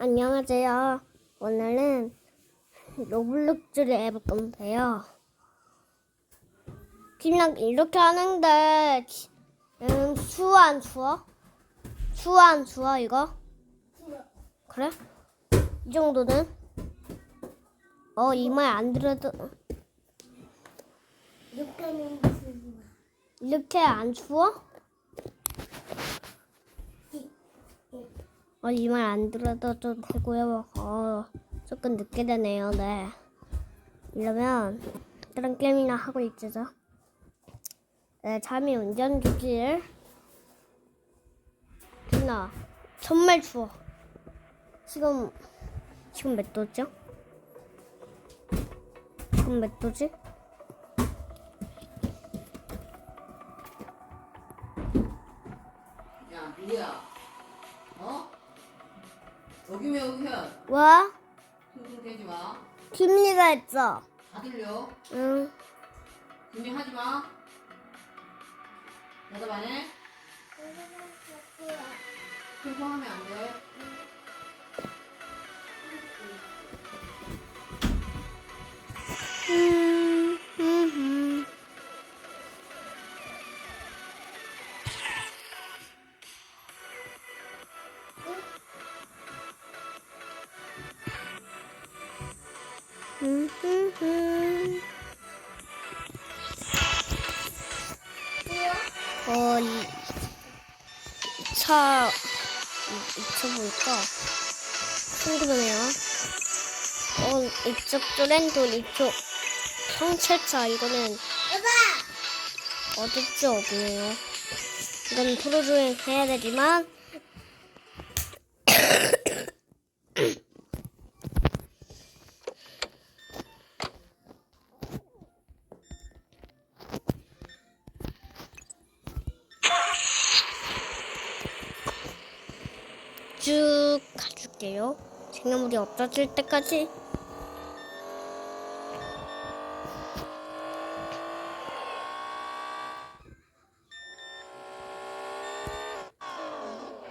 안녕하세요. 오늘은 로블록즈를 해볼 건데요. 그냥 이렇게 하는데 음, 추워 안 추워? 추워 안 추워 이거? 그래? 이 정도는? 어 이 말 안 들어도? 이렇게 안 추워? 어, 이 말 안 들어도 좀 되고요. 어, 조금 늦게 되네요. 네. 이러면 다른 게임이나 하고 있죠. 네, 잠이 운전 주길. 누나, 정말 추워. 지금 지금 몇 도죠? 지금 몇 도지? 야, 빌리야. 어? 여기면 여기야. 와, 퉁퉁 대지 마. 김리가 했어. 다 들려. 응. 분명 하지 마. 대답 안 해? 퉁퉁하면 안 돼. 음, 어, 이, 이 차, 이, 이차 볼까? 궁금하네요. 어, 이쪽 브랜드, 이쪽 성체차, 이거는 어딨지 없네요. 이건 프로주행 해야 되지만, 생명물이 없어질 때까지.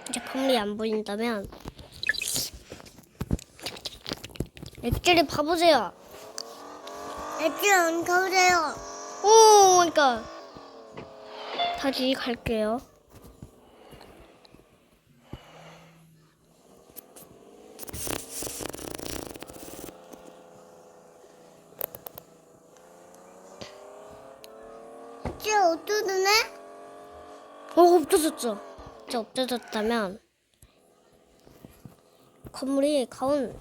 이제 건물이 안 보인다면 액질이 봐보세요. 애들 안 가세요. 오, 그러니까 다시 갈게요. 애들 어두네? 어, 없어졌죠. 이제 없어졌다면 건물이 가운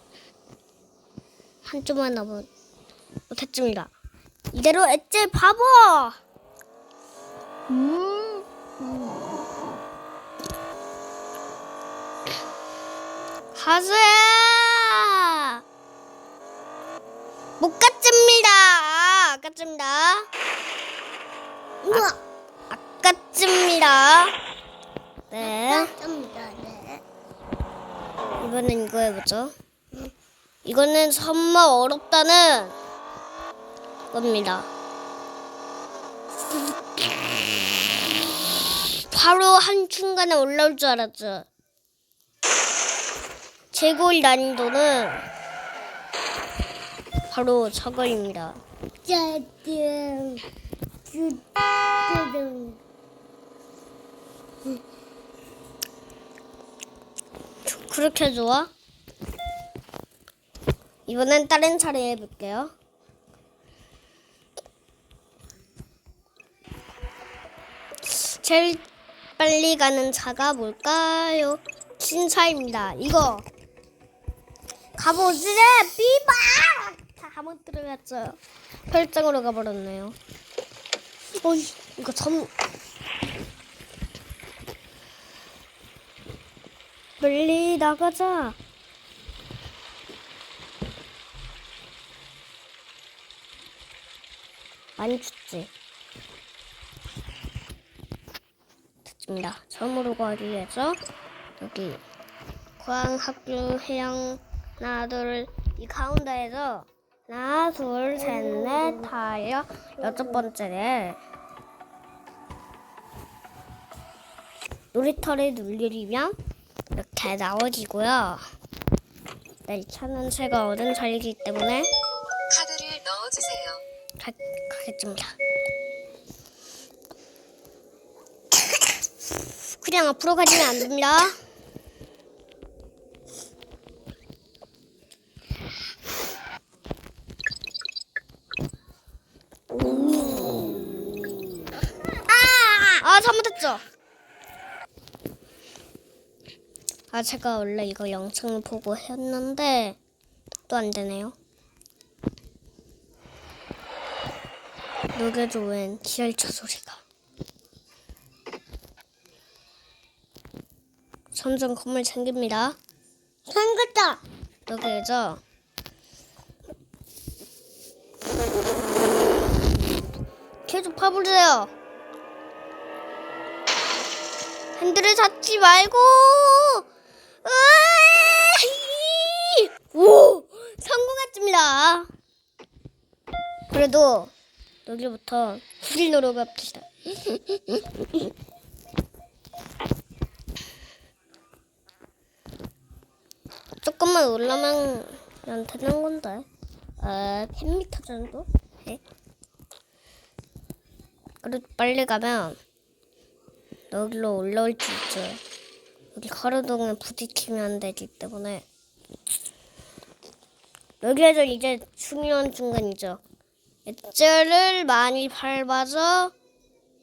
한쪽만 남은 못했습니다. 이대로 엣제 바보! 음. 가수야! 못 갔습니다. 아, 아깝습니다. 우와. 아깝습니다. 네. 깜짝이야. 네. 이번엔 이거 해보죠. 이거는 정말 어렵다는 겁니다. 바로 한순간에 올라올 줄 알았죠. 최고의 난이도는 바로 저거입니다. 짜증. 그렇게 좋아? 이번엔 다른 차례 해볼게요. 제일 빨리 가는 차가 뭘까요? 신차입니다. 이거 가보지래 비바 다못 들어갔죠. 별장으로 가버렸네요. 어이 이거 점 빨리 나가자. 많이 춥지? 됐습니다. 처음으로 가기 위해서 여기 고항학교 해양 하나 둘 이 가운데에서 하나 둘 셋 넷 다여 여섯 번째를 놀이터를 누르면 이렇게 나와지고요. 네, 차는 제가 얻은 자리이기 때문에 카드를 넣어주세요. 가, 가겠습니다. 그냥 앞으로 가지면 안 됩니다. 아, 잘못했죠? 아, 제가 원래 이거 영상을 보고 했는데 또 안 되네요. 녹여줘 웬 지열차 소리가 점점 건물 생깁니다 생겼다. 녹여줘 계속 파보세요 핸들을 잡지 말고! 오 성공했습니다 그래도 여기부터 길 노러 갑시다. 조금만 올라면 되는 건데. 아, 100m 정도? 네. 그래도 빨리 가면 여기로 올라올 수 있죠. 여기 가로등에 부딪히면 안 되기 때문에. 여기에서 이제 중요한 중간이죠. 액자를 많이 밟아서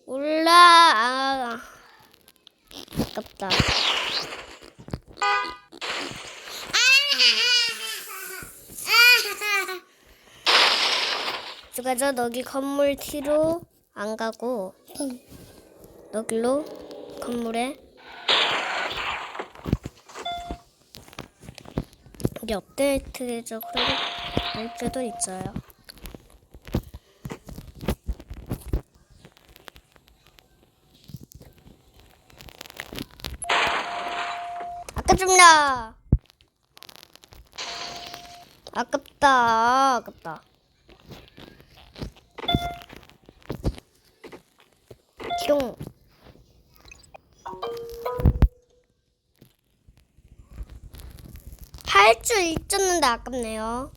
올라 아 아깝다. 그래서 여기 건물 뒤로 안 가고 여기로 건물에 여기 업데이트해서 그럴 때도 있어요. 아깝습니다. 아깝다. 아깝다. 뿅. 할 줄 있었는데 아깝네요.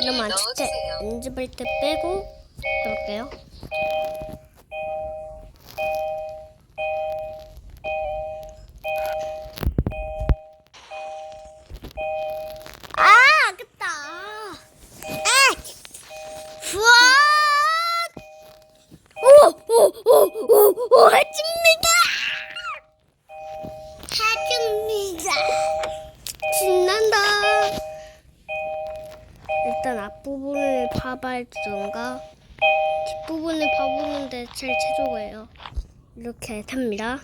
이러면 넣어주세요. 엔집을 때 빼고 해볼게요. 아, 아깝다. 아, 우와! 오, 오, 오, 오, 오, 해줍 파봐주던가 뒷부분을 파보는데 제일 최고예요. 이렇게 됩니다.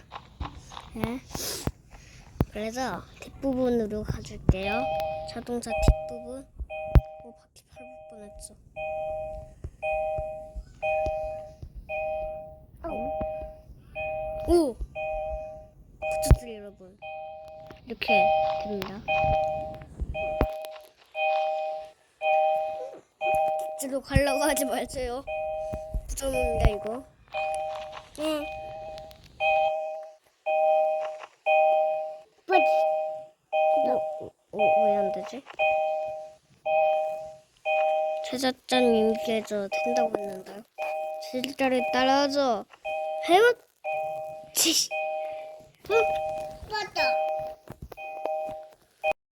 네. 그래서 뒷부분으로 가줄게요. 자동차 뒷부분. 오, 바퀴 밟을 뻔했죠. 오! 붙였어요, 여러분. 이렇게 됩니다. 뒤로 가려고 하지 마세요. 부정입니다 이거. 응. 어, 왜안 되지? 제작자님께서 된다고 했는데 제작자를 따라하죠. 해요. 치. 응.